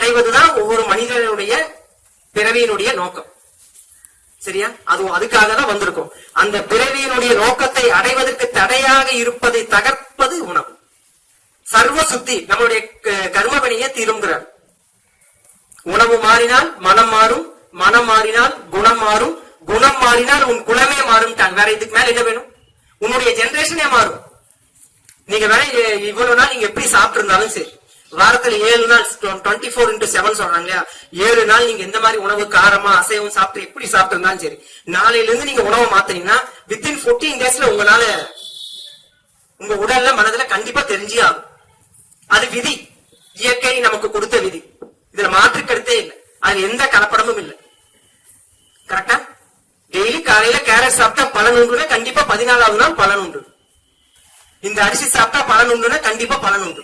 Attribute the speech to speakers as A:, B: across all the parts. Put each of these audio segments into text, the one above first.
A: அடைவதுதான் ஒவ்வொரு மனிதனுடைய பிறவியினுடைய நோக்கம். சரியா? அது அதுக்காக தான் வந்திருக்கும். அந்த பிறவியினுடைய நோக்கத்தை அடைவதற்கு தடையாக இருப்பதை தகர்ப்பது உணவு. சர்வ சுத்தி நம்மளுடைய க- கர்மவினையை தீருங்கிறார் உணவு மாறினால் மனம் மாறும் மனம் மாறினால் குணம் மாறும் குணம் மாறினால் உன் குலமே மாறும். வேற இதுக்கு மேல என்ன வேணும்? உன்னுடைய ஜெனரேஷனே மாறும். நீங்க வேற இ- இவ்வளவு நாள் நீங்க எப்படி சாப்பிட்டு இருந்தாலும் சரி. வாரத்துல ஏழு நாள் டுவெண்ட்டி ஃபோர் இன்டூ செவன் சொல்றாங்க இல்லையா? ஏழு நாள் நீங்க எந்த மாதிரி உணவு காரமா அசைவம் சாப்பிட்டு எப்படி சாப்பிட்டிருந்தாலும் சரி நாளையில இருந்து நீங்க உணவை மாத்தினீங்கன்னா வித்தின் 14 டேஸ்ல உங்களால உங்க உடல்ல மனதுல கண்டிப்பா தெரிஞ்சே ஆகும். அது விதி. இயற்கை நமக்கு கொடுத்த விதி. இதுல மாற்று கருத்தே இல்லை. அது எந்த கலப்படமும் இல்லை. கரெக்டா டெய்லி காலையில கேரட் சாப்பிட்டா பலன் உண்டுனா கண்டிப்பா பதினாலாவது நாள் பலன் உண்டு. இந்த அரிசி சாப்பிட்டா பலன் உண்டுனா கண்டிப்பா பலன் உண்டு.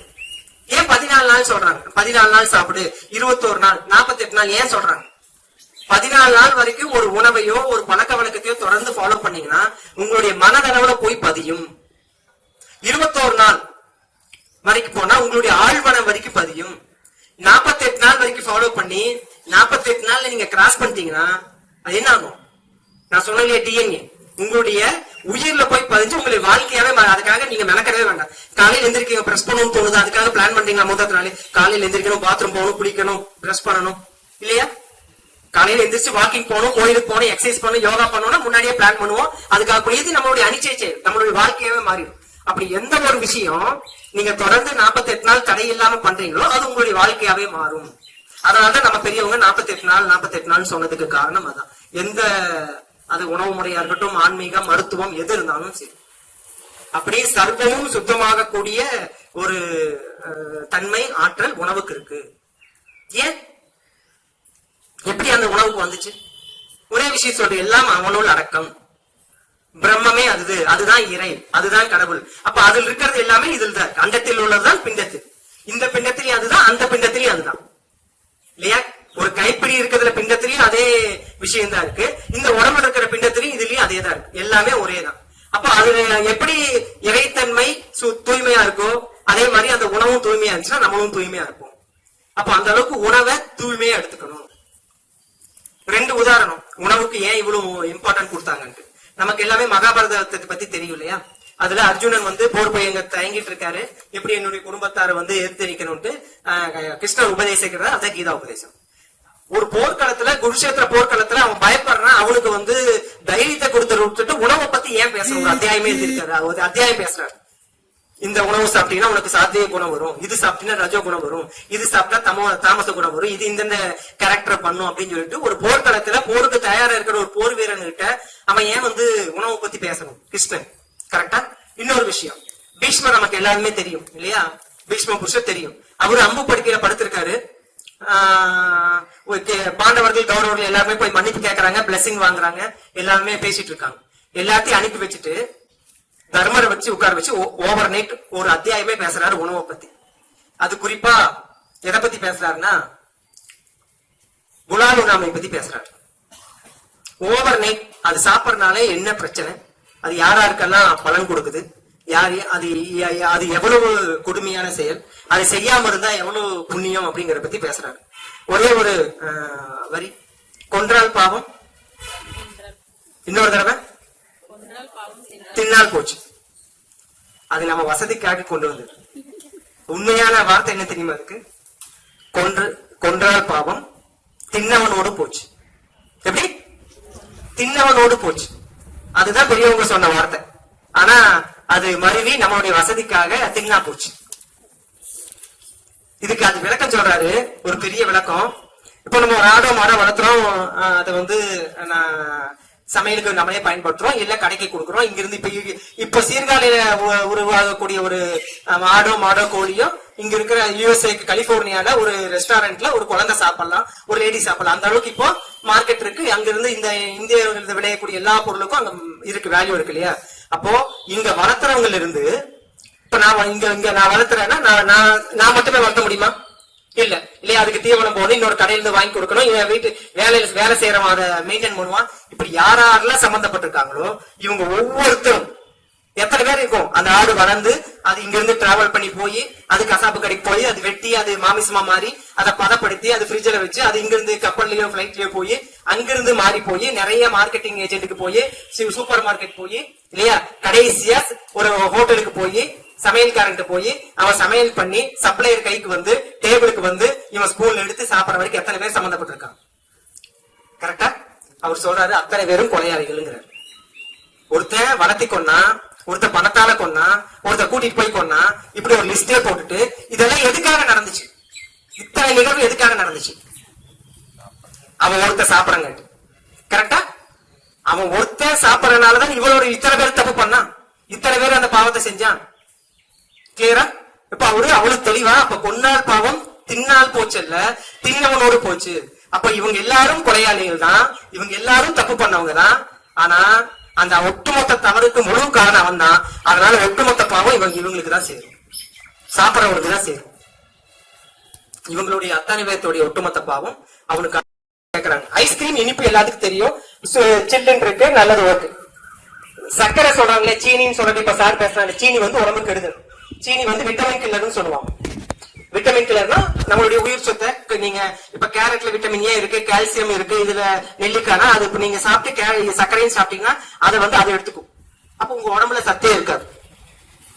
A: ஏன் பதினாலு நாள் சொல்றாங்க? பதினாலு நாள் சாப்பிடு. இருபத்தோரு நாள் நாற்பத்தி எட்டு நாள் ஏன் சொல்றாங்க? பதினாலு நாள் வரைக்கும் ஒரு உணவையோ ஒரு பழக்க வழக்கத்தையோ தொடர்ந்து ஃபாலோ பண்ணீங்கன்னா உங்களுடைய மனதளவுல போய் பதியும். இருபத்தோரு நாள் வரைக்கும் போனா உங்களுடைய ஆழ்வனம் வரைக்கும் பதியும். 48 நாள் வரைக்கும் ஃபாலோ பண்ணி 48 நாள்ல நீங்க கிராஸ் பண்ணிட்டீங்கன்னா அது என்ன ஆகும்? நான் சொன்னேன் டிஎன்ஏ உங்களுடைய உயிர்ல போய் பதிஞ்சு உங்களுடைய வாழ்க்கையாவே அதுக்காக நீங்க மெனக்கடவே வேண்டாம். காலையில எந்திரிக்கீங்க பிரஸ் பண்ணணும்னு தோணுது? அதுக்காக பிளான் பண்றீங்களா முதல் நாளே காலையில எந்திரிக்கணும் பாத்ரூம் போகணும் குளிக்கணும் பிரஸ் பண்ணணும். இல்லையா? காலையில எந்திரிச்சு வாக்கிங் போகணும் கோயிலுக்கு போகணும் எக்ஸசைஸ் பண்ணணும் யோகா பண்ணணும்னா முன்னாடியே பிளான் பண்ணுவோம். அதுக்காக புரியுது நம்மளுடைய அனிச்சை நம்மளுடைய வாழ்க்கையாவே மாறிடும். அப்படி எந்த ஒரு விஷயம் நீங்க தொடர்ந்து 48 நாள் தடை இல்லாம பண்றீங்களோ அது உங்களுடைய வாழ்க்கையாவே மாறும். அதனாலதான் நம்ம பெரியவங்க 48 நாள் 48 நாள் சொன்னதுக்கு காரணம் அதான். எந்த அது உணவு முறையா இருக்கட்டும் ஆன்மீகம் மருத்துவம் எது இருந்தாலும் சரி. அப்படியே சர்வமும் சுத்தமாக கூடிய ஒரு தன்மை ஆற்றல் உணவுக்கு இருக்கு. ஏன்? எப்படி அந்த உணவுக்கு வந்துச்சு? ஒரே விஷயம் சொல்ற எல்லாம் அவனுள் அடக்கம். பிரம்மமே அது அதுதான் இறை அதுதான் கடவுள். அப்ப அதில் இருக்கிறது எல்லாமே இதில் தான் அண்டத்தில் உள்ளதுதான் பிண்டத்தில். இந்த பிண்டத்திலையும் அதுதான் அந்த பிண்டத்திலையும் அதுதான் இல்லையா ஒரு கைப்பிடி இருக்கிறதுல பிண்டத்திலையும் அதே விஷயம் தான் இருக்கு. இந்த உடம்புல இருக்கிற பிண்டத்திலையும் இதுலயும் அதே தான் இருக்கு. எல்லாமே ஒரே தான் அப்ப அதுல எப்படி இறைத்தன்மை சு- தூய்மையா இருக்கோ அதே மாதிரி அந்த உணவும் தூய்மையா இருந்துச்சுன்னா நம்மளும் தூய்மையா இருப்போம். அப்ப அந்த அளவுக்கு உணவை தூய்மையா எடுத்துக்கணும். ரெண்டு உதாரணம். உணவுக்கு ஏன் இவ்வளவு இம்பார்ட்டன்ட் கொடுத்தாங்கன்ட்டு. நமக்கு எல்லாமே மகாபாரதத்தை பத்தி தெரியும் இல்லையா? அதுல அர்ஜுனன் வந்து போர் பையங்க தயங்கிட்டு இருக்காரு. எப்படி என்னுடைய குடும்பத்தாரை வந்து எதிர்த்து நிக்கணும்ட்டு ஆஹ், கிருஷ்ணர் உபதேசிக்கிறது அதான் கீதா உபதேசம். ஒரு போர்க்களத்துல குருஷேத்திர போர்க்களத்துல அவன் பயப்படுறான். அவனுக்கு வந்து தைரியத்தை கொடுத்து விட்டுட்டு உணவை பத்தி ஏன் பேசணும் அத்தியாயமே இருக்காரு அத்தியாயம் பேசுறாரு. இந்த உணவு சாப்பிட்டீங்கன்னா உனக்கு சாத்திய குணம் வரும். இது சாப்பிட்டீங்கன்னா ரஜோ குணம் வரும். இது சாப்பிட்டா தம தாமச குணம் வரும். இது இந்தந்த கேரக்டர் பண்ணும் அப்படின்னு சொல்லிட்டு ஒரு போர்க்களத்துல போருக்கு தயாரா இருக்கிற ஒரு போர் வீரன் கிட்ட அவன் ஏன் வந்து உணவை பத்தி பேசணும்? கிருஷ்ணன். கரெக்டா இன்னொரு விஷயம். பீஷ்மர் நமக்கு எல்லாருமே தெரியும் இல்லையா? பீஷ்ம புருஷர் தெரியும். அவரு அம்பு படுக்கையில படுத்திருக்காரு. பாண்டவர்கள் கௌரவர்கள் எல்லாருமே போய் மன்னிப்பு கேட்கறாங்க பிளஸிங் வாங்குறாங்க. எல்லாருமே பேசிட்டு இருக்காங்க. எல்லாத்தையும் அனுப்பி வச்சுட்டு தர்மரை வச்சு உட்கார வச்சு ஓவர் நைட் ஒரு அத்தியாயமே பேசுறாரு உணவை பத்தி. அது குறிப்பா எதை பத்தி பேசுறாருன்னா குலால் உணாமை பத்தி பேசுறாரு. ஓவர் நைட் அது சாப்பிடறதுனால என்ன பிரச்சனை? அது யார் பலன் கொடுக்குது? யார் அது அது எவ்வளவு கொடுமையான செயல்? அதை செய்யாம இருந்தா எவ்வளவு புண்ணியம் அப்படிங்கறத பத்தி பேசுறாரு. ஒரே ஒரு வரி. கொன்றால் பாவம். இன்னொரு தடவை. தின்னால் போச்சு. அது நம்ம வசதிக்காக கொண்டு வந்தது. உண்மையான வார்த்தை என்ன தெரியுமா இருக்கு கொன்று கொன்றால் பாவம். தின்னவனோடு போச்சு. எப்படி? தின்னவனோடு போச்சு. அதுதான் பெரியவங்க சொன்ன வார்த்தை. ஆனா அது மருவி நம்மளுடைய வசதிக்காக தின்னா போச்சு. இதுக்கு அது விளக்கம் சொல்றாரு ஒரு பெரிய விளக்கம். இப்போ நம்ம ஒரு ஆடோ மாடோ வளர்த்துறோம் அதை வந்து நான் சமையலுக்கு நம்மளே பயன்படுத்துறோம் இல்ல கடைக்கு கொடுக்குறோம். இங்கிருந்து இப்ப இப்ப சீர்காழியில உ- உருவாகக்கூடிய ஒரு ஆடோ மாடோ கோழியோ இங்க இருக்கிற யூஎஸ்ஏ கலிபோர்னியால ஒரு ரெஸ்டாரண்ட்ல ஒரு குழந்தை சாப்பிடலாம் ஒரு லேடி சாப்பிடலாம். அந்த அளவுக்கு இப்போ மார்க்கெட் இருக்கு. அங்க இருந்து இந்த இந்திய விளையக்கூடிய எல்லா பொருளுக்கும் அங்க இருக்கு வேல்யூ இருக்கு இல்லையா? அப்போ இங்க வளர்த்துறவங்கல இருந்து இப்ப நான் இங்க இங்க நான் வளர்த்துறேன்னா நான் நான் நான் மட்டுமே வளர்த்த முடியுமா? இல்ல. இல்லையா அதுக்கு தீவனம் போகணும் இன்னொரு கடையில இருந்து வாங்கி கொடுக்கணும் இவன் வீட்டு வேலையில வேலை செய்யறவன் அதை மெயின்டைன் பண்ணுவான். இப்படி யாரெல்லாம் சம்பந்தப்பட்டிருக்காங்களோ இவங்க ஒவ்வொருத்தரும் எத்தனை பேர் இருக்கும்? அந்த ஆடு வளர்ந்து அது இங்கிருந்து டிராவல் பண்ணி போய் அது கசாப்பு கடைக்கு போய் அது வெட்டி அது மாமிசமா மாறி அதை பதப்படுத்தி அது ஃப்ரிட்ஜில் வச்சு அது இங்கிருந்து கப்பல்லையோ கப்பல்லயோ போய் அங்கிருந்து மாறி போய் நிறைய மார்க்கெட்டிங் ஏஜென்ட்டுக்கு போய் சூப்பர் மார்க்கெட் போய் இல்லையா? கடைசியா ஒரு ஹோட்டலுக்கு போய் சமையல்காரன்ட்டு போய் அவன் சமையல் பண்ணி சப்ளையர் கைக்கு வந்து டேபிளுக்கு வந்து இவன் ஸ்கூல்ல எடுத்து சாப்பிடுற வரைக்கும் எத்தனை பேர் சம்மந்தப்பட்டிருக்கான் கரெக்டா அவர் சொல்றாரு அத்தனை பேரும் கொலையாளிகள்ங்கிறார். ஒருத்தன் வளர்த்திக்கொன்னா ஒருத்த ஒருத்தன் பணத்தால கொன்னா ஒருத்த கூட்டிட்டு போய் கொன்னா இப்படி ஒரு லிஸ்டே போட்டுட்டு இதெல்லாம் எதுக்காக நடந்துச்சு? இத்தனை நிகழ்வு எதுக்காக நடந்துச்சு? அவன் ஒருத்தன் சாப்பிடங்க கரெக்டா அவன் ஒருத்தன் சாப்பிடறனாலதான் இவளோட இத்தனை பேர் தப்பு பண்ணான் இத்தனை பேர் அந்த பாவத்தை செஞ்சான். கிளியரா இப்ப அவரு அவ்வளவு தெளிவா அப்ப கொன்னால் பாவம் தின்னால் போச்சல்ல தின்னவனோடு போச்சு. அப்ப இவங்க எல்லாரும் கொலையாளிகள் தான் இவங்க எல்லாரும் தப்பு பண்ணவங்க தான். ஆனா அந்த ஒட்டுமொத்த தவறுக்கு முழு காரணம் அவன் தான் அதனால ஒட்டுமொத்த பாவம் இவங்க இவங்களுக்கு தான் சேரும். சாப்பிட்றவங்களுக்கு தான் சேரும். இவங்களுடைய அத்தனை பேர்த்தோடைய ஒட்டுமொத்த பாவம் அவனுக்கு கேக்குறாங்க. ஐஸ்கிரீம் இனிப்பு எல்லாத்துக்கும் தெரியும். சில்லுன்னு இருக்கு நல்லது ஓகே சர்க்கரை சொல்றாங்களே சீனின்னு சொல்றது இப்ப சார் பேசுறாங்க. சீனி வந்து உடம்புக்கு கெடுதல். சீனி வந்து விட்டமின் கில்லர்னு சொல்லுவாங்க. விட்டமின் கிளர்னா நம்மளுடைய உயிர் சொத்தை. நீங்க இப்ப கேரட்ல விட்டமின் ஏ இருக்கு கால்சியம் இருக்கு இதுல நெல்லிக்காய்னா அது இப்ப நீங்க சாப்பிட்டு கே- சர்க்கரையும் சாப்பிட்டீங்கன்னா அதை வந்து அதை எடுத்துக்கும் அப்ப உங்க உடம்புல சத்தே இருக்காது.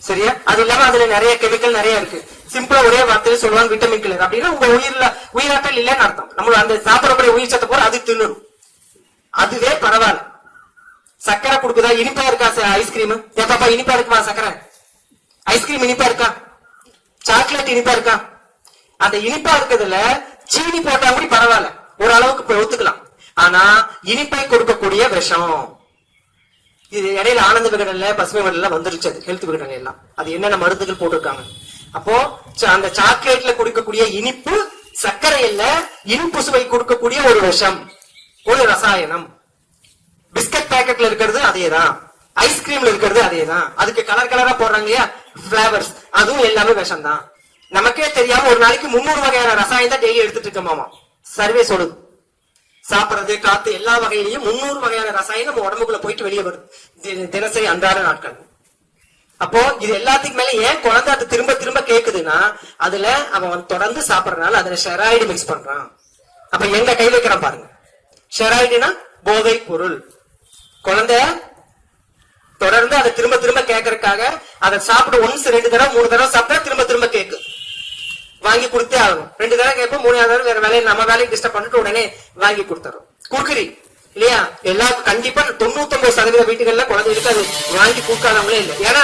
A: சரியா? அது இல்லாம அதுல நிறைய கெமிக்கல் நிறைய இருக்கு. சிம்பிளா ஒரே வார்த்தையில சொல்லுவாங்க விட்டமின் கிளர் அப்படின்னா உங்க உயிர்ல உயிராற்றல் இல்லைன்னு அர்த்தம். நம்மளோட அந்த சாப்பிடக்கூடிய உயிர் சத்தை போற அது தின்னுடும் அதுவே பரவாயில்ல. சக்கரை கொடுக்குதா? இனிப்பா இருக்கா ஐஸ்கிரீம் ஏப்பாப்பா இனிப்பா இருக்குமா சக்கரை ஐஸ்கிரீம் இனிப்பா இருக்கா? சாக்லேட் இனிப்பா இருக்கா? அந்த இனிப்பா இருக்கிறதுல சீனி போட்டா கூட பரவாயில்ல. ஓரளவுக்கு போய் ஒத்துக்கலாம். ஆனா இனிப்பை கொடுக்கக்கூடிய விஷம். இது இடையில ஆனந்த விகடன்ல பசுமை விகடன்ல வந்துருச்சு அது ஹெல்த் விகடன் எல்லாம். அது என்னென்ன மருந்துகள் போட்டிருக்காங்க? அப்போ ச- அந்த சாக்லேட்ல கொடுக்கக்கூடிய இனிப்பு சர்க்கரை இல்ல இனிப்பு சுவை கொடுக்கக்கூடிய ஒரு விஷம். ஒரு ரசாயனம். பிஸ்கட் பேக்கெட்ல இருக்கிறது அதேதான். ஐஸ்கிரீம்ல இருக்கிறது அதேதான். அதுக்கு கலர் கலரா போடுறாங்க இல்லையா? பிளேவர்ஸ் அதுவும் எல்லாமே விஷம் தான் நமக்கே தெரியாம ஒரு நாளைக்கு முன்னூறு வகையான ரசாயனம் தான் டெய்லி எடுத்துட்டு இருக்கோமாமா சர்வே சொல்லுது சாப்பிடுறது காத்து எல்லா வகையிலையும் முன்னூறு வகையான ரசாயனம் நம்ம உடம்புக்குள்ள போயிட்டு வெளியே வருது. தினசரி அன்றாட நாட்கள். அப்போ இது எல்லாத்துக்கும் மேல ஏன் குழந்தை அது திரும்ப திரும்ப கேக்குதுன்னா அதுல அவன் தொடர்ந்து சாப்பிடறதுனால அதுல ஷெராய்டு மிக்ஸ் பண்றான். அப்ப எங்க கை வைக்கிறான் பாருங்க. ஷெராய்டுனா போதை பொருள். குழந்தை தொடர்ந்து அதை திரும்ப திரும்ப கேட்கறதுக்காக அதை சாப்பிட ஒன்ஸ் ரெண்டு தடவை மூணு தடவை சாப்பிட்டா திரும்ப திரும்ப கேக்கு. வாங்கி கொடுத்தே ஆகும் ரெண்டு தடவை கேட்போம் மூணாவது தடவை வேற வேலையை நம்ம வேலையை டிஸ்டர்ப் பண்ணிட்டு உடனே வாங்கி கொடுத்துறோம். குறுக்குறி இல்லையா? எல்லா கண்டிப்பா தொண்ணூத்தொன்பது சதவீத வீட்டுகள்ல குழந்தைகளுக்கு அது வாங்கி கொடுக்காதவங்களே இல்லை. ஏன்னா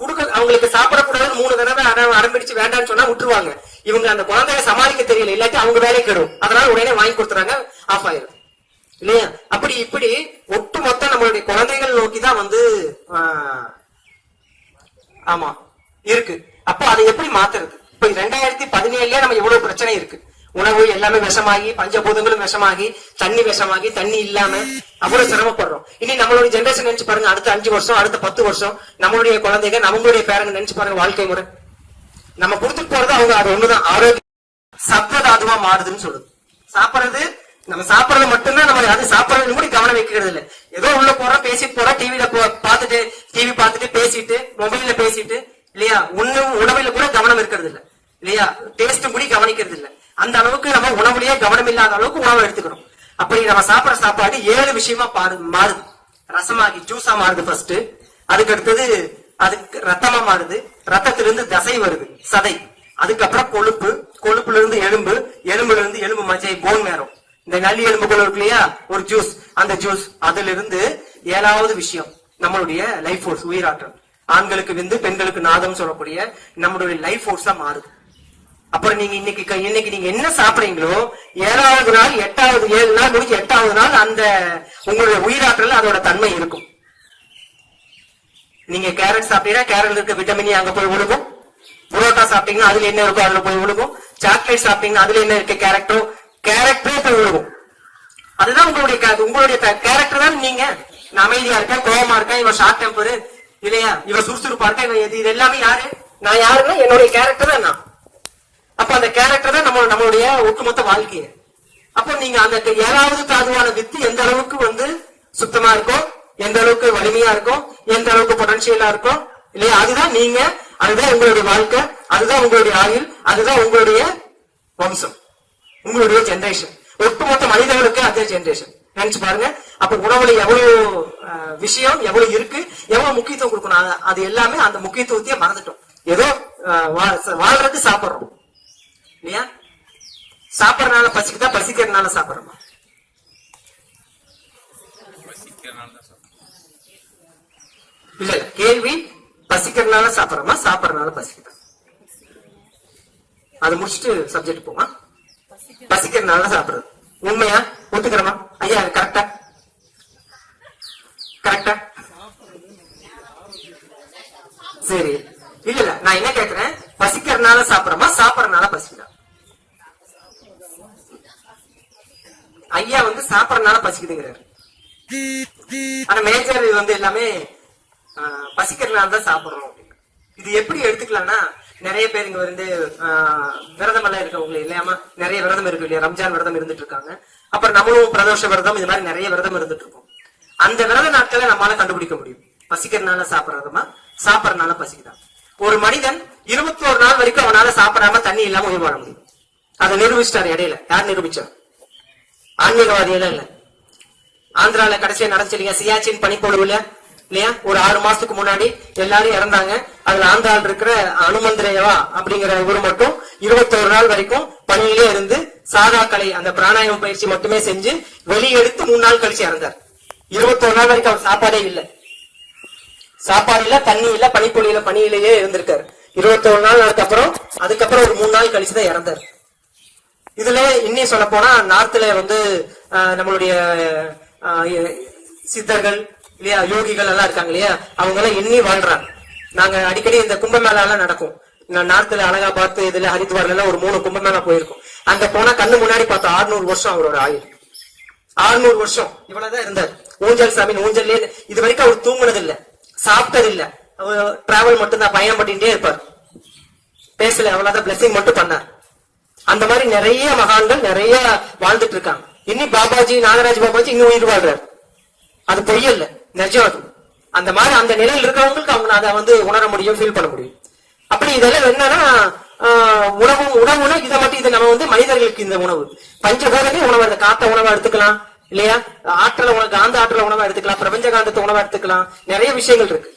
A: கொடுக்க அவங்களுக்கு சாப்பிடக்கூடாது மூணு தடவை அடம் வேண்டாம்னு சொன்னா விட்டுருவாங்க. இவங்க அந்த குழந்தைய சமாளிக்க தெரியல இல்லாட்டி அவங்க வேலை கெடும். அதனால உடனே வாங்கி கொடுத்துறாங்க ஆஃப் ஆயிரும். இல்லையா? அப்படி இப்படி ஒட்டு மொத்த நம்மளுடைய குழந்தைகள் நோக்கி தான் வந்து ஆமா இருக்கு. அப்போ அதை எப்படி மாத்துறது? இப்ப ரெண்டாயிரத்தி பதினேழுல நம்ம எவ்வளவு பிரச்சனை இருக்கு. உணவு எல்லாமே விஷமாகி பஞ்சபூதங்களும் விஷமாகி தண்ணி விஷமாகி தண்ணி இல்லாம அவ்வளவு சிரமப்படுறோம். இனி நம்மளுடைய ஜெனரேஷன் நினைச்சு பாருங்க அடுத்த அஞ்சு வருஷம் அடுத்த பத்து வருஷம் நம்மளுடைய குழந்தைங்க நம்மளுடைய பேரங்க நினைச்சு பாருங்க வாழ்க்கை முறை. நம்ம கொடுத்துட்டு போறது அவங்க அது ஒண்ணுதான். ஆரோக்கியம் சப்ததாதுவா மாறுதுன்னு சொல்லுது. சாப்பிடுறது நம்ம சாப்பிடுறது மட்டும்தான் நம்ம அது சாப்பிடறது கூட கவனம் வைக்கிறது இல்லை. ஏதோ உள்ள போறோம் பேசிட்டு போறோம் டிவியில பார்த்துட்டு டிவி பார்த்துட்டு பேசிட்டு மொபைல்ல பேசிட்டு இல்லையா? ஒண்ணு உணவுல கூட கவனம் இருக்கிறது இல்ல. இல்லையா? டேஸ்ட்டும் கூட கவனிக்கிறது இல்லை. அந்த அளவுக்கு நம்ம உணவுலயே கவனம் இல்லாத அளவுக்கு உணவு எடுத்துக்கிறோம். அப்படி நம்ம சாப்பிடுற சாப்பாடு ஏழு விஷயமா பாரு மாறுது. ரசமாகி ஜூஸா மாறுது ஃபர்ஸ்ட் அதுக்கு அடுத்தது அதுக்கு ரத்தமா மாறுது. ரத்தத்திலிருந்து தசை வருது சதை. அதுக்கப்புறம் கொழுப்பு. கொழுப்புல இருந்து எலும்பு. எலும்புல இருந்து எலும்பு மஜை போன் மேரம் இந்த நல்லி எலும்புகள் இருக்கு இல்லையா? ஒரு ஜூஸ் அந்த ஜூஸ் அதுல இருந்து ஏழாவது விஷயம் நம்மளுடைய லைஃப் ஃபோர்ஸ் உயிராற்றல். ஆண்களுக்கு விந்து பெண்களுக்கு நாதம் சொல்லக்கூடிய நம்மளுடைய லைஃப் ஃபோர்ஸா மாறுது அப்புறம் நீங்க இன்னைக்கு இன்னைக்கு நீங்க என்ன சாப்பிடுறீங்களோ ஏழாவது நாள் எட்டாவது ஏழு நாள் முடிச்சு எட்டாவது நாள் அந்த உங்களுடைய உயிராற்றல் அதோட தன்மை இருக்கும். நீங்க கேரட் சாப்பிட்டீங்கன்னா கேரட்ல இருக்க விட்டமினி e அங்க போய் விழுகும் புரோட்டா சாப்பிட்டீங்கன்னா அதுல என்ன இருக்கோ அதுல போய் விழுகும் சாக்லேட் சாப்பிட்டீங்கன்னா அதுல என்ன இருக்க? கேரக்டரோ கேரக்டரே போய் விழுகும். அதுதான் உங்களுடைய உங்களுடைய கேரக்டர் தான் நீங்க. நான் அமைதியா இருக்கேன் கோவமா இருக்கேன் இவன் ஷார்ட் டெம்பரு இல்லையா? இவன் சுறுசுறுப்பா இருக்கா இவன் இது இது எல்லாமே யாரு? நான் யாருன்னா என்னுடைய கேரக்டர் தான் நான். அப்ப அந்த கேரக்டர் தான் நம்ம நம்மளுடைய ஒட்டுமொத்த வாழ்க்கைய. அப்போ நீங்க அந்த ஏழாவது தாதுவான வித்து எந்த அளவுக்கு வந்து சுத்தமா இருக்கும் எந்த அளவுக்கு வலிமையா இருக்கும் எந்த அளவுக்கு பொட்டன்ஷியலா இருக்கும் இல்லையா? அதுதான் நீங்க அதுதான் உங்களுடைய வாழ்க்கை அதுதான் உங்களுடைய ஆயுள் அதுதான் உங்களுடைய வம்சம். உங்களுடைய ஜெனரேஷன் ஒட்டுமொத்த மனிதர்களுக்கு அதே ஜெனரேஷன் நினைச்சு பாருங்க. அப்ப உணவுல எவ்வளவு விஷயம் எவ்வளவு இருக்கு எவ்வளவு முக்கியத்துவம் கொடுக்கணும் அது- எல்லாமே அந்த முக்கியத்துவத்தையே மறந்துட்டோம். ஏதோ வாழ்றதுக்கு சாப்பிடுறோம். இல்லையா? சாப்பிடறதுனால பசிக்குதா? பசிக்கிறதுனால சாப்பிடுறோமா? இல்ல இல்ல கேள்வி பசிக்கிறதுனால சாப்பிடுறோமா? சாப்பிடறதுனால பசிக்குதா? அது முடிச்சுட்டு சப்ஜெக்ட் போமா? பசிக்கிறதுனால சாப்பிடுறது. உண்மையா? ஒத்துக்கிறமா? ஐயா கரெக்டா கரெக்டா சரி. இல்ல இல்ல நான் என்ன கேக்குறேன்? பசிக்கிறதுனால சாப்பிடுறோமா? சாப்பிடறதுனால பசிக்கிறா ஐயா வந்து சாப்பிடறதுனால பசிக்குதுங்கிறாரு. ஆனா மேஜர் இது வந்து எல்லாமே ஆஹ், பசிக்கிறதுனால தான் சாப்பிடுறோம் இது எப்படி எடுத்துக்கலாம்னா நிறைய பேர் இங்க வந்து ஆஹ், விரதம் எல்லாம் இருக்கவங்க இல்லையாமா நிறைய விரதம் இருக்கு இல்லையா? ரம்ஜான் விரதம் இருந்துட்டு இருக்காங்க. அப்புறம் நம்மளும் பிரதோஷ விரதம் இது மாதிரி நிறைய விரதம் இருந்துட்டு இருக்கோம். அந்த விரத நாட்களை நம்மளால கண்டுபிடிக்க முடியும். பசிக்கிறதுனால சாப்பிடுறதுமா? சாப்பிடறதுனால பசிக்குதான் ஒரு மனிதன் இருபத்தோரு நாள் வரைக்கும் அவனால சாப்பிடாம தண்ணி இல்லாம உயிர் வாழ முடியும். அதை நிரூபிச்சிட்டாரு இடையில. யார் நிரூபிச்சார்? ஆன்மீகவாதியெல்லாம் இல்ல. ஆந்திரால கடைசியா நடந்துச்சு இல்லையா? சியாச்சின் பனிப்பொழுவுல இல்லையா? ஒரு ஆறு மாசத்துக்கு முன்னாடி எல்லாரும் இறந்தாங்க. அதுல ஆந்திரால இருக்கிற அனுமந்திரேவா அப்படிங்கிற இவர் மட்டும் இருபத்தோரு நாள் வரைக்கும் பணியிலே இருந்து சாதா கலை அந்த பிராணாயம் பயிற்சி மட்டுமே செஞ்சு வெளியெடுத்து மூணு நாள் கழிச்சு இறந்தார். இருபத்தோரு நாள் வரைக்கும் அவர் சாப்பாடே இல்லை. சாப்பாடு இல்ல தண்ணி இல்ல பனிப்பொழியில பணியிலேயே இருந்திருக்காரு. இருபத்தோரு நாள் அதுக்கப்புறம் அதுக்கப்புறம் ஒரு மூணு நாள் கழிச்சு தான் இறந்தார். இதுல இன்னும் சொல்ல போனா நார்த்ல வந்து நம்மளுடைய சித்தர்கள் இல்லையா யோகிகள் எல்லாம் இருக்காங்க இல்லையா அவங்க எல்லாம் எண்ணி வாழ்றாங்க. நாங்க அடிக்கடி இந்த கும்பமேளா எல்லாம் நடக்கும். நான் அழகா பார்த்து இதுல ஹரித்வார்ல எல்லாம் ஒரு மூணு கும்பமேளா போயிருக்கும். அங்க போனா கண்ணு முன்னாடி பார்த்தா ஆறுநூறு வருஷம் அவரோட ஆயுள். 600 வருஷம். இவ்வளவுதான் இருந்தார். ஊஞ்சல் சாமி ஊஞ்சல்லே இது வரைக்கும் அவர் தூங்குனது இல்ல சாப்பிட்டது இல்ல டிராவல் மட்டும் தான் பயணம் பண்ணிட்டே இருப்பார். பேசல அவ்வளவுதான் பிளஸிங் மட்டும் பண்ணார். அந்த மாதிரி நிறைய மகான்கள் நிறைய வாழ்ந்துட்டு இருக்காங்க. இன்னும் பாபாஜி நாகராஜ் பாபாஜி இன்னும் உயிர் வாழ்றாரு. அது பொய்யல்ல நிஜம் அது. அந்த மாதிரி அந்த நிலையில் இருக்கிறவங்களுக்கு அவங்க அதை வந்து உணர முடியும் ஃபீல் பண்ண முடியும். அப்படி இதெல்லாம் என்னன்னா ஆஹ், உணவு உணவுனா இதை மட்டும் இது நம்ம வந்து மனிதர்களுக்கு இந்த உணவு. பஞ்சபூதமே உணவு அந்த காத்த உணவை எடுத்துக்கலாம் இல்லையா? ஆற்றல உணவு காந்த ஆற்றல உணவை எடுத்துக்கலாம் பிரபஞ்ச காந்தத்தை உணவை எடுத்துக்கலாம். நிறைய விஷயங்கள் இருக்கு.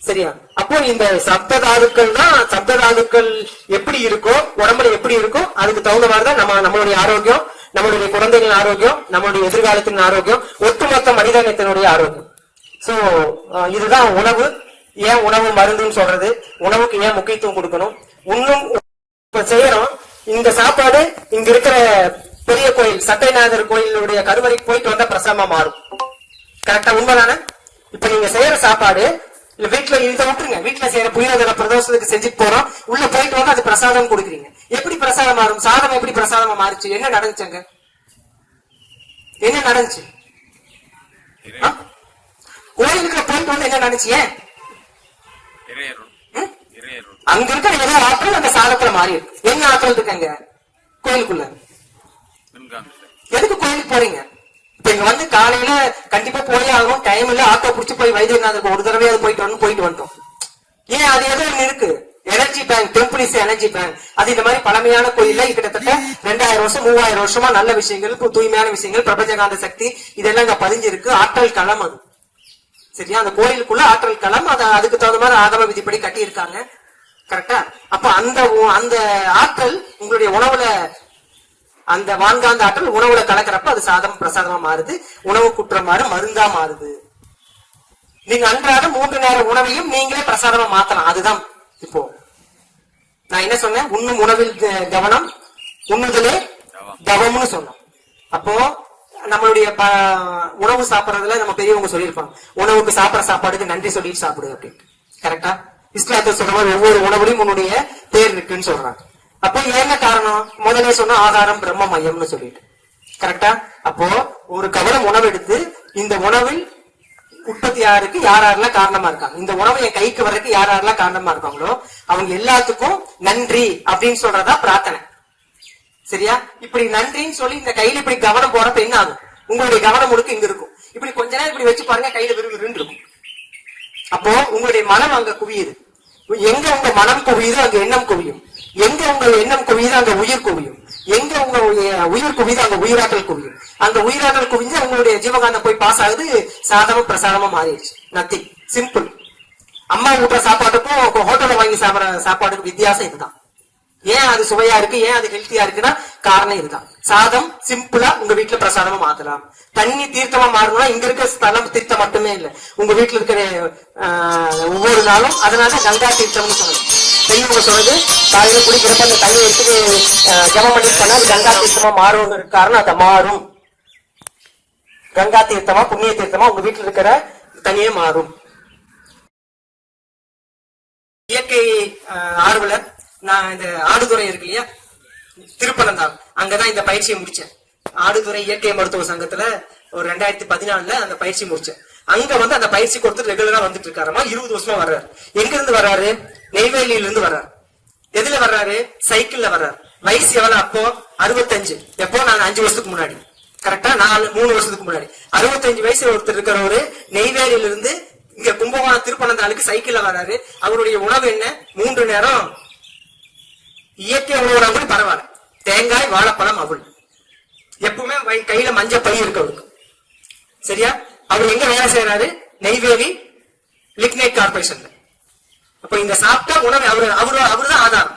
A: சரியா? அப்போ இந்த சப்த தாதுக்கள் தான் சப்த தாதுக்கள் எப்படி இருக்கோ உடம்புல எப்படி இருக்கோ அதுக்கு தகுந்த மாதிரி தான் நம்ம நம்மளுடைய ஆரோக்கியம் நம்மளுடைய குழந்தைகளின் ஆரோக்கியம் நம்மளுடைய எதிர்காலத்தின் ஆரோக்கியம் ஒட்டுமொத்த மனிதனத்தினுடைய ஆரோக்கியம். சோ இதுதான் உணவு. ஏன் உணவு மருந்துன்னு சொல்றது? உணவுக்கு ஏன் முக்கியத்துவம் கொடுக்கணும்? இன்னும் இப்ப செய்யறோம். இந்த சாப்பாடு இங்க இருக்கிற பெரிய கோயில் சட்டைநாதர் கோயிலுடைய கருவறைக்கு போயிட்டு வந்தா பிரசாதமா மாறும். கரெக்டா உண்மைதானே? இப்ப நீங்க செய்யற சாப்பாடு இல்ல வீட்டுல இதை விட்டுருங்க. வீட்டுல செய்யற புளியோதரை பிரதோஷத்துக்கு செஞ்சுட்டு போறோம். உள்ள போயிட்டு வந்து அது பிரசாதம் கொடுக்குறீங்க. எப்படி பிரசாதம் மாறும்? சாதம் எப்படி பிரசாதமா மாறுச்சு? என்ன நடந்துச்சுங்க என்ன நடந்துச்சு? கோயிலுக்கு போயிட்டு வந்து என்ன?
B: இறையருள்.
A: அங்க இருக்கிற ஏதோ ஆற்றல் அந்த சாதத்துல மாறி இருக்கு. என்ன ஆற்றல் இருக்குங்க கோயிலுக்குள்ள. எதுக்கு கோயிலுக்கு போறீங்க? இப்ப இங்க வந்து காலையில கண்டிப்பா போய் ஆகணும். டைம் இல்ல ஆட்டோ புடிச்சு போய் வைத்தியநாதருக்கு ஒரு தடவை அது போயிட்டு வரணும் போயிட்டு வந்துட்டோம். ஏன் அது எதோ ஒண்ணு இருக்கு? எனர்ஜி பேங்க் டெம்பிளிஸ் எனர்ஜி பேங்க் அது இந்த மாதிரி பழமையான கோயில்ல கிட்டத்தட்ட ரெண்டாயிரம் வருஷம் மூவாயிரம் வருஷமா நல்ல விஷயங்கள் தூய்மையான விஷயங்கள் பிரபஞ்சகாந்த சக்தி இதெல்லாம் இங்க பதிஞ்சிருக்கு. ஆற்றல் களம் அது. சரியா? அந்த கோயிலுக்குள்ள ஆற்றல் களம் அது அதுக்கு தகுந்த மாதிரி ஆகம விதிப்படி கட்டி இருக்காங்க கரெக்டா அப்ப அந்த அந்த ஆற்றல் உங்களுடைய உணவுல அந்த வான்காந்த ஆற்றல் உணவுல கலக்கிறப்ப அது சாதம் பிரசாதமா மாறுது. உணவு குற்றம் மாறு மருந்தா மாறுது. நீங்க அன்றாட மூன்று நேர உணவையும் நீங்களே பிரசாதமா மாத்தலாம். அதுதான் இப்போ. நான் என்ன சொன்னேன்? உண்ணும் உணவில் கவனம் உண்ணுதலே தவம்னு சொன்னோம். அப்போ நம்மளுடைய உணவு சாப்பிடுறதுல நம்ம பெரியவங்க சொல்லியிருப்பாங்க உணவுக்கு சாப்பிடுற சாப்பாடுக்கு நன்றி சொல்லிட்டு சாப்பிடு அப்படின்னு கரெக்டா இஸ்லாத்தை சொல்ற மாதிரி ஒவ்வொரு உணவுலையும் உன்னுடைய பேர் இருக்குன்னு சொல்றாங்க. அப்போ என்ன காரணம்? முதல்ல சொன்ன ஆகாரம் பிரம்ம மையம்னு சொல்லிட்டு. கரெக்டா அப்போ ஒரு கவனம் உணவு எடுத்து இந்த உணவில் உற்பத்தி யாருக்கு? யார் யாரெல்லாம் காரணமா இருக்காங்க? இந்த உணவு என் கைக்கு வர்றதுக்கு யார் யாரெல்லாம் காரணமா இருக்காங்களோ அவங்க எல்லாத்துக்கும் நன்றி அப்படின்னு சொல்றதா பிரார்த்தனை. சரியா? இப்படி நன்றின்னு சொல்லி இந்த கையில இப்படி கவனம் போறப்ப என்ன ஆகும்? உங்களுடைய கவனம் முழுக்க இங்க இருக்கும். இப்படி கொஞ்ச நேரம் இப்படி வச்சு பாருங்க கையில விறுவிறுன்னு இருக்கும். அப்போ உங்களுடைய மனம் அங்க குவியுது. எங்க உங்க மனம் குவியுதோ அங்க எண்ணம் குவியும். எங்க உங்க எண்ணம் குவியுதோ அங்க உயிர் குவியும். எங்க உங்க உயிர் குவியுதோ அங்க உயிராற்றல் குவியும். அந்த உயிராற்றல் குவிஞ்சு உங்களுடைய ஜீவகாந்தம் போய் பாஸ் ஆகுது சாதமும் பிரசாதமும் மாறிடுச்சு. நத்திங் சிம்பிள் அம்மா ஊட்டுற சாப்பாட்டுக்கும் ஹோட்டல்ல வாங்கி சாப்பிடுற சாப்பாட்டுக்கும் வித்தியாசம் இதுதான். ஏன் அது சுவையா இருக்கு? ஏன் அது ஹெல்த்தியா இருக்குன்னா காரணம் இதுதான். சாதம் சிம்பிளா உங்க வீட்டுல பிரசாதமா மாத்தலாம். தண்ணி தீர்த்தமா மாறணும்னா இங்க இருக்க ஸ்தலம் தீர்த்தம் மட்டுமே இல்ல. உங்க வீட்டுல இருக்கிற ஆஹ், ஒவ்வொரு நாளும் அதனால கங்கா தீர்த்தம்னு சொல்லணும் பெரியவங்க சொல்றது காலையில குடிக்கிறப்ப அந்த தண்ணி எடுத்து ஜமம் ஜெபம் பண்ணிட்டு அது கங்கா தீர்த்தமா மாறுங்கிற காரணம் அதை மாறும். கங்கா தீர்த்தமா புண்ணிய தீர்த்தமா உங்க வீட்டுல இருக்கிற தண்ணியே மாறும். இயற்கை ஆஹ், ஆர்வலர் நான் இந்த ஆடுதுறை இருக்கு இல்லையா? திருப்பனந்தாள். அங்கதான் இந்த பயிற்சியை முடிச்சேன். ஆடுதுறை இயற்கை மருத்துவ சங்கத்துல ஒரு ரெண்டாயிரத்தி பதினாலுல அந்த பயிற்சி முடிச்சேன். அங்க வந்து அந்த பயிற்சி கொடுத்து ரெகுலரா வந்துட்டு இருக்காருமா? இருபது வருஷமா வர்றாரு. எங்க இருந்து வர்றாரு? நெய்வேலியில இருந்து வர்றாரு. எதுல வர்றாரு? சைக்கிள்ல வர்றாரு. வயசு எவ்வளவு அப்போ? அறுபத்தஞ்சு. எப்போ? நான் அஞ்சு வருஷத்துக்கு முன்னாடி. கரெக்டா நாலு மூணு வருஷத்துக்கு முன்னாடி. அறுபத்தஞ்சு வயசுல ஒருத்தர் இருக்கிறவரு நெய்வேலியில இருந்து இங்க கும்பகோணம் திருப்பனந்தாளுக்கு சைக்கிள்ல வர்றாரு. அவருடைய உணவு என்ன? மூன்று நேரம் இயற்கை உணவுனா கூட பரவாயில்ல. தேங்காய் வாழைப்பழம் அவள். எப்பவுமே கையில மஞ்சள் பை இருக்கு அவருக்கு சரியா? அவர் எங்க வேலை செய்யறாரு நெய்வேலி லிக்னைட் கார்பரேஷன்ல. அப்ப இந்த சாப்பிட்டா உணவு அவரு அவரு அவருதான் ஆதாரம்.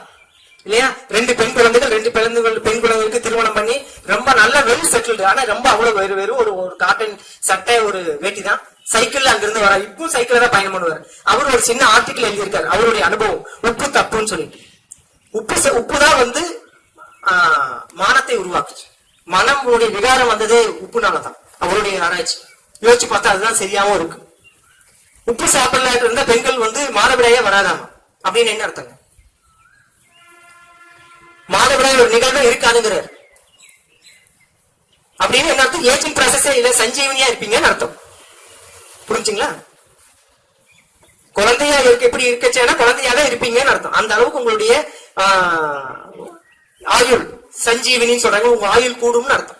A: இல்லையா? ரெண்டு பெண் குழந்தைகள் ரெண்டு குழந்தைகள் பெண் குழந்தைகளுக்கு திருமணம் பண்ணி ரொம்ப நல்ல வெல் செட்டில்டு ஆனா ரொம்ப அவ்வளவு வெறும் வெறும் ஒரு ஒரு காட்டன் சட்டை ஒரு வேட்டி தான் சைக்கிள்ல அங்கிருந்து வர இப்போ சைக்கிள்ல தான் பயணம் பண்ணுவார். அவர் ஒரு சின்ன ஆர்டிக்கல் எழுதியிருக்காரு. அவருடைய அனுபவம். உப்பு தப்புன்னு சொல்லிட்டு. உப்பு உப்பு தான் வந்து ஆஹ், மானத்தை உருவாக்குச்சு. மனம் உடைய விகாரம் வந்ததே உப்புனாலதான். அவருடைய ஆராய்ச்சி. யோசிச்சு பார்த்தா அதுதான் சரியாவும் இருக்கு. உப்பு சாப்பிடலாட்டு இருந்த பெண்கள் வந்து மாதவிடாயே வராதாமா? அப்படின்னு என்ன அர்த்தங்க? மாதவிடாய் ஒரு நிகழ்வு இருக்காதுங்கிறார். அப்படின்னு என்ன அர்த்தம்? ஏஜிங் ப்ராசஸே இல்ல சஞ்சீவனியா இருப்பீங்கன்னு அர்த்தம். புரிஞ்சுங்களா? குழந்தையா இருக்க எப்படி இருக்கச்சேன்னா குழந்தையாவே இருப்பீங்கன்னு அர்த்தம். அந்த அளவுக்கு உங்களுடைய ஆயுள் சஞ்சீவினின்னு சொல்றாங்க. உங்க ஆயுள் கூடும்னு அர்த்தம்.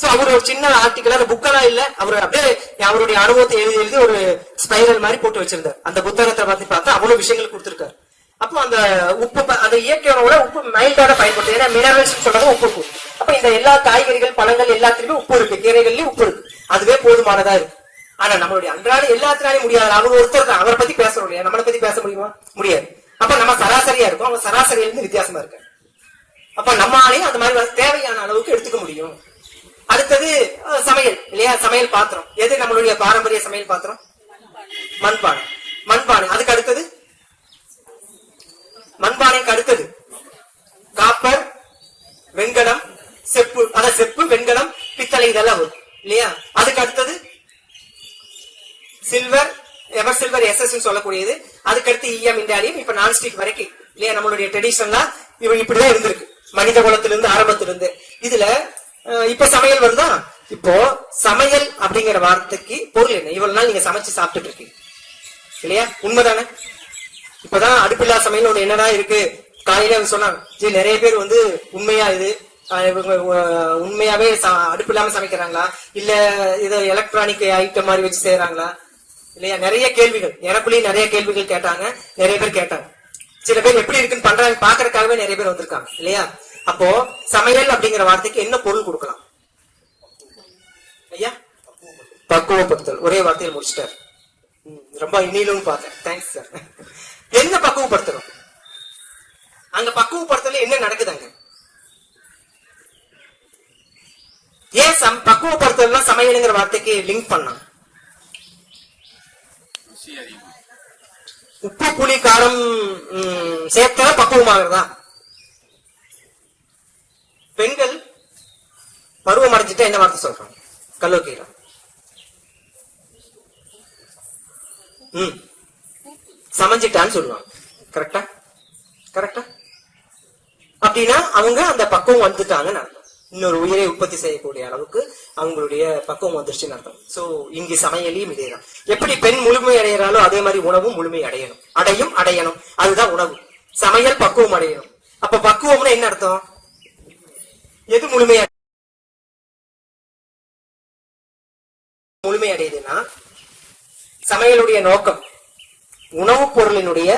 A: சோ அவர் ஒரு சின்ன ஆர்டிக்கல் அந்த புக்கெல்லாம் இல்ல. அவர் அப்படியே அவருடைய அனுபவத்தை எழுதி எழுதி ஒரு ஸ்பைரல் மாதிரி போட்டு வச்சிருந்தார். அந்த புத்தகத்தை பத்தி பார்த்தா அவ்வளவு விஷயங்கள் கொடுத்திருக்காரு. அப்போ அந்த உப்பு அந்த இயற்கையோட உணவுல உப்பு மைல்டோட பயன்படுத்து ஏன்னா மினரல்ஸ் சொல்றது உப்பு இருக்கும் அப்ப இந்த எல்லா காய்கறிகள் பழங்கள் எல்லாத்துலயுமே உப்பு இருக்கு. கீரைகள்லயும் உப்பு இருக்கு. அதுவே போதுமானதா இருக்கு. ஆனா நம்மளுடைய அன்றாட எல்லாத்தினாலையும் முடியாது. அவர் ஒருத்தர் தான். அவரை பத்தி பேச முடியாது. நம்மளை பத்தி பேச முடியுமா? முடியாது. அப்ப நம்ம சராசரியா இருக்கும். அவங்க சராசரியிலிருந்து வித்தியாசமா இருக்கு அப்ப நம்ம ஆளையும் அந்த மாதிரி தேவையான அளவுக்கு எடுத்துக்க முடியும். அடுத்தது சமையல் இல்லையா? சமையல் பாத்திரம். எது நம்மளுடைய பாரம்பரிய சமையல் பாத்திரம்? மண்பானை. மண்பானை. அதுக்கு அடுத்தது? மண்பானைக்கு அடுத்தது காப்பர் வெண்கலம் செப்பு. அத செப்பு வெண்கலம் பித்தளை இதெல்லாம் வரும். இல்லையா? அதுக்கு அடுத்தது சில்வர் எவர் சில்வர் எஸ்எஸ் சொல்லக்கூடியது. அதுக்கடுத்து இஎம் இண்டாலியம். இப்ப நான்ஸ்டிக் வரைக்கும். இல்லையா? நம்மளுடைய ட்ரெடிஷனலா இவங்க இப்படிதான் இருந்திருக்கு. மனித குலத்திலிருந்து ஆரம்பத்திலிருந்து. இதுல இப்ப சமையல் வருதா? இப்போ சமையல் அப்படிங்கிற வார்த்தைக்கு பொருள் என்ன? இவ்வளவு நாள் நீங்க சமைச்சு சாப்பிட்டுட்டு இருக்கீங்க. இல்லையா? உண்மைதானே? இப்பதான் அடுப்பில்லா சமையல் ஒண்ணு என்னடா இருக்கு? காலையில அவங்க சொன்னாங்க. ஜி நிறைய பேர் வந்து உண்மையா இது? இவங்க உண்மையாவே ச- அடுப்பு இல்லாம சமைக்கிறாங்களா? இல்ல இத எலக்ட்ரானிக் ஐட்டம் மாதிரி வச்சு செய்யறாங்களா இல்லையா? நிறைய கேள்விகள். எனக்குள்ளேயும் நிறைய கேள்விகள் கேட்டாங்க. நிறைய பேர் கேட்டாங்க. சில பேர் எப்படி இருக்குன்னு பண்றாங்க பாக்குறதுக்காகவே நிறைய பேர் வந்திருக்காங்க. இல்லையா? அப்போ சமையல் அப்படிங்கிற வார்த்தைக்கு என்ன பொருள் கொடுக்கலாம்? ஐயா? பக்குவப்படுத்தல். ஒரே வார்த்தையில் முடிச்சிட்டார். ரொம்ப இனியிலும் பார்த்தேன். தேங்க்ஸ் சார் என்ன பக்குவப்படுத்தணும் அங்க பக்குவப்படுத்தல என்ன நடக்குதாங்க ஏன் சம் பக்குவப்படுத்தலாம் சமையலுங்கிற வார்த்தைக்கு லிங்க் பண்ணான்
B: ருசி அதிகம்
A: உப்பு புளி காரம் ம், சேர்த்தா பெண்கள் பருவம் அடைஞ்சிட்டா என்ன வார்த்தை சொல்றாங்க? கல்லூரியில ம். சமைஞ்சிட்டான்னு சொல்லுவாங்க. கரெக்டா கரெக்டா அப்படின்னா அவங்க அந்த பக்குவம் வந்துட்டாங்கன்னு அர்த்தம். இன்னொரு உயிரை உற்பத்தி செய்யக்கூடிய அளவுக்கு அவங்களுடைய பக்குவம் வந்துருச்சுன்னு அர்த்தம் சோ இங்கு சமையலையும் இதேதான். எப்படி பெண் முழுமை அடைகிறாளோ அதே மாதிரி உணவும் முழுமை அடையணும். அடையும் அடையணும். அதுதான் உணவு. சமையல் பக்குவம் அடையணும். அப்ப பக்குவம்னா என்ன அர்த்தம்? எது முழுமையா முழுமை அடையுதுன்னா சமையலுடைய நோக்கம் உணவுப் பொருளினுடைய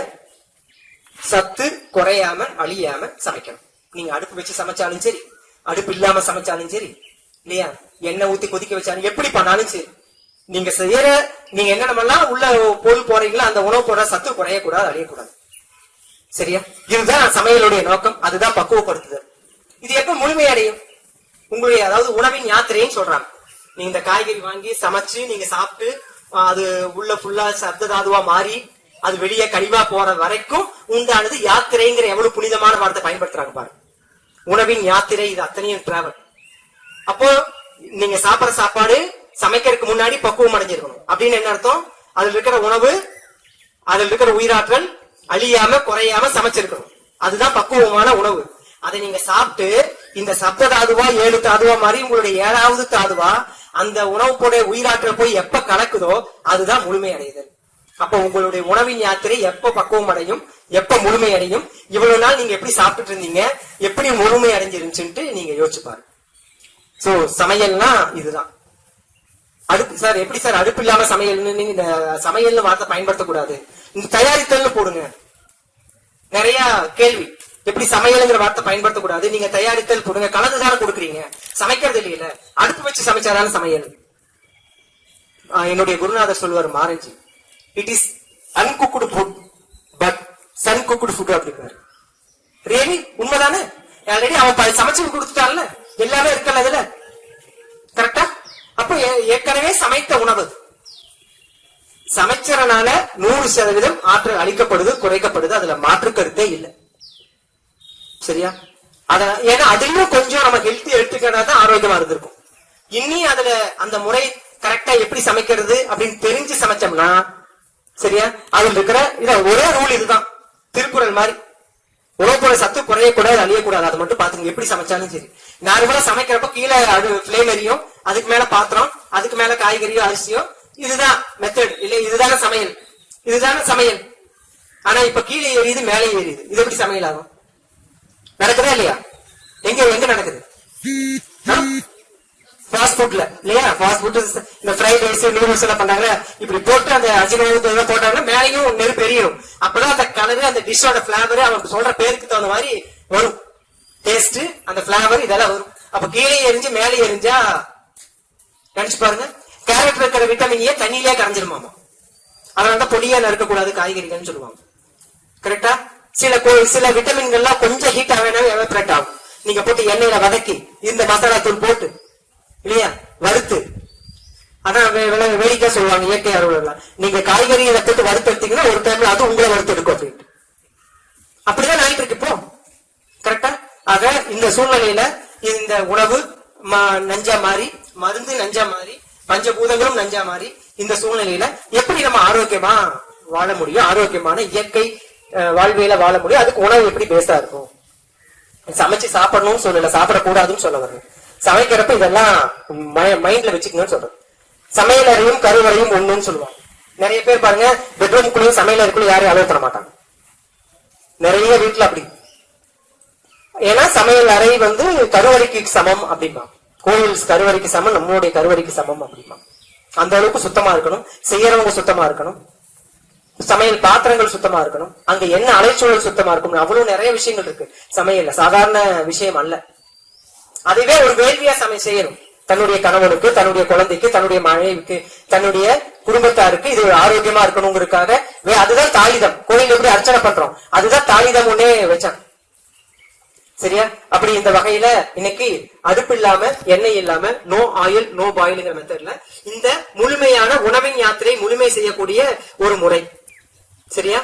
A: சத்து குறையாம அழியாம சமைக்கணும். நீங்க அடுப்பு வச்சு சமைச்சாலும் சரி அடுப்பு இல்லாம சமைச்சாலும் சரி இல்லையா? எண்ணெய் ஊத்தி கொதிக்க வச்சாலும் எப்படி பண்ணாலும் சரி நீங்க செய்யற நீங்க என்னென்னமெல்லாம் உள்ள பொருள் போறீங்களோ அந்த உணவு போடுற சத்து குறையக்கூடாது அழியக்கூடாது. சரியா? இதுதான் சமையலுடைய நோக்கம். அதுதான் பக்குவப்படுத்துதல். இது எப்ப முழுமையடையும் உங்களுடைய அதாவது உணவின் யாத்திரைன்னு சொல்றாங்க. நீங்க இந்த காய்கறி வாங்கி சமைச்சு நீங்க சாப்பிட்டு அது உள்ள ஃபுல்லா சப்த தாதுவா மாறி அது வெளியே கழிவா போற வரைக்கும் உண்டானது யாத்திரைங்கிற எவ்வளவு புனிதமான வார்த்தை பயன்படுத்துறாங்க பாருங்க. உணவின் யாத்திரை இது அத்தனையும் டிராவல் அப்போ நீங்க சாப்பிடுற சாப்பாடு சமைக்கிறதுக்கு முன்னாடி பக்குவம் அடைஞ்சிருக்கணும். அப்படின்னு என்ன அர்த்தம்? அதுல இருக்கிற உணவு அதுல இருக்கிற உயிராற்றல் அழியாம குறையாம சமைச்சிருக்கணும். அதுதான் பக்குவமான உணவு. அதை நீங்க சாப்பிட்டு இந்த சப்த தாதுவா ஏழு தாதுவா மாதிரி உங்களுடைய ஏழாவது தாதுவா அந்த உணவுக்குடைய உயிராற்றல் போய் எப்ப கலக்குதோ அதுதான் முழுமை அடையுதல் அப்ப உங்களுடைய உணவின் யாத்திரை எப்ப பக்குவம் அடையும்? எப்ப முழுமை அடையும்? இவ்வளவு நாள் நீங்க எப்படி சாப்பிட்டுட்டு இருந்தீங்க? எப்படி முழுமை அடைஞ்சிருந்துச்சுன்ட்டு நீங்க யோசிச்சு பாருங்க. சோ சமையல்னா இதுதான். அடுப்பு சார் எப்படி சார் அடுப்பு இல்லாம சமையல்னு நீங்க இந்த சமையல்னு வார்த்தை பயன்படுத்தக்கூடாது. இந்த தயாரித்தல்னு போடுங்க. நிறைய கேள்வி. எப்படி சமையல்ங்கிற வார்த்தை பயன்படுத்தக்கூடாது. நீங்க தயாரித்தல் கொடுங்க கலந்து தானே கொடுக்குறீங்க. சமைக்கிறது இல்லையில. அடுப்பு வச்சு சமைச்சாதான சமையல்? என்னுடைய குருநாதர் சொல்வார் மாரஞ்சி it is uncooked food but sun cooked food அப்படிங்கிறாரு ரியலி உண்மைதானே? ஆல்ரெடி அவன் சமைச்சு கொடுத்துட்டான்ல? எல்லாமே இருக்கல அதுல கரெக்டா அப்போ ஏ- ஏற்கனவே சமைத்த உணவு. அது. சமைச்சறனால நூறு சதவீதம் ஆற்றல் அளிக்கப்படுது குறைக்கப்படுது. அதுல மாற்று கருத்தே இல்லை. சரியா? அத ஏன்னா அதுலயும் கொஞ்சம் நம்ம ஹெல்த்தி எடுத்துக்கிட்டா தான் ஆரோக்கியமா இருந்திருக்கும். இன்னி அதுல அந்த முறை கரெக்டா எப்படி சமைக்கிறது அப்படின்னு தெரிஞ்சு சமைச்சோம்னா சரியா? அதுல இருக்கிற இத ஒரே ரூல் இதுதான். திருக்குறள் மாதிரி. உணவுப்பொருள் சத்து குறையக்கூடாது அழியக்கூடாது. அதை மட்டும் பாத்துங்க எப்படி சமைச்சாலும் சரி. நார்மலா சமைக்கிறப்ப கீழே அது ஃபிளேம் எரியும். அதுக்கு மேல பாத்திரம் அதுக்கு மேல காய்கறியோ அரிசியோ. இதுதான் மெத்தட் இல்ல இதுதானே சமையல். இதுதானே சமையல். ஆனா இப்ப கீழே எரியுது மேலே எரியுது. இது எப்படி சமையல் ஆகும்? நடக்குதா இல்லையா? எங்க எங்க நடக்குது? ஃபாஸ்ட் ஃபுட்ல இல்லையா? ஃபாஸ்ட் ஃபுட் இந்த ஃப்ரைட் ரைஸ் நூடுல்ஸ் எல்லாம் பண்றாங்களா இப்படி போட்டு அந்த அஜினோமோட்டோ எல்லாம் போட்டாங்கன்னா மேலேயும் நெருப்பு எரியும் அப்பதான் அந்த கலரு அந்த டிஷ்ஷோட பிளேவர் அவங்க சொல்ற பேருக்கு தகுந்த மாதிரி வரும். டேஸ்ட் அந்த பிளேவர் இதெல்லாம் வரும். அப்ப கீழே எரிஞ்சு மேலே எரிஞ்சா நினைச்சு பாருங்க. கேரட் இருக்கிற விட்டமின் ஏ தண்ணியிலே கரைஞ்சிருமாமா? அதனால பொடியா நறுக்கக்கூடாது காய்கறிகள்னு சொல்லுவாங்க. கரெக்டா சில சில விட்டமின்கள்லாம் கொஞ்சம் ஹீட் ஆகணும் எவாபரேட் ஆகும். நீங்க போட்டு எண்ணெயில வதக்கி இந்த மசாலா தூள் போட்டு இல்லையா? வறுத்து. அதான் வே- வேடிக்கை சொல்லுவாங்க இயற்கை அறுவலர் நீங்க காய்கறி இதை வறுத்து எடுத்தீங்கன்னா ஒரு டைம்ல அது உங்களை வறுத்து எடுக்கும் அப்படின்ட்டு அப்படிதான் ஆயிட்டு இருக்கு இப்போ. கரெக்டா ஆக இந்த சூழ்நிலையில இந்த உணவு ம- நஞ்சா மாறி மருந்து நஞ்சா மாறி பஞ்சபூதங்களும் நஞ்சா மாறி இந்த சூழ்நிலையில எப்படி நம்ம ஆரோக்கியமா வாழ முடியும்? ஆரோக்கியமான இயற்கை வாழ்வியல வாழ முடியும்? அதுக்கு உணவு எப்படி பேஸா இருக்கும்? சமைச்சு சாப்பிடணும்னு சொல்லல சாப்பிடக்கூடாதுன்னு சொல்ல வர்றேன் சமைக்கிறப்ப இதெல்லாம் மைண்ட்ல வச்சுக்கணும்னு சொல்றேன் சமையல் அறையும் கருவறையும் ஒண்ணுன்னு சொல்லுவாங்க. நிறைய பேர் பாருங்க பெட்ரூம்குள்ளேயும் சமையல் அறைக்குள்ள யாரையும் அலோவ் பண்ண மாட்டாங்க. நிறைய வீட்டுல அப்படி. ஏன்னா சமையல் அறை வந்து கருவறைக்கு சமம் அப்படிமா கோயில் கருவறைக்கு சமம் நம்மளுடைய கருவறைக்கு சமம் அப்படிமா அந்த அளவுக்கு சுத்தமா இருக்கணும் செய்யறவங்க சுத்தமா இருக்கணும் சமையல் பாத்திரங்கள் சுத்தமா இருக்கணும் அங்க என்ன அலைச்சூழல் சுத்தமா இருக்கணும் அவ்வளவு நிறைய விஷயங்கள் இருக்கு. சமையல்ல சாதாரண விஷயம் அல்ல. அதுவே ஒரு வேள்வியா சமை செய்யணும். தன்னுடைய கணவனுக்கு தன்னுடைய குழந்தைக்கு தன்னுடைய மனைவிக்கு தன்னுடைய குடும்பத்தாருக்கு இது ஒரு ஆரோக்கியமா இருக்கணுங்கிறதுக்காக அதுதான் தாளிதம் கோயில் எப்படி அர்ச்சனை பண்றோம்? அதுதான் தாளிதம் ஒன்னே வச்சான் சரியா? அப்படி இந்த வகையில இன்னைக்கு அடுப்பு இல்லாம எண்ணெய் இல்லாம நோ ஆயில் நோ பாயில்ங்கிற மெத்தட்ல இந்த முழுமையான உணவின் யாத்திரை முழுமை செய்யக்கூடிய ஒரு முறை. சரியா?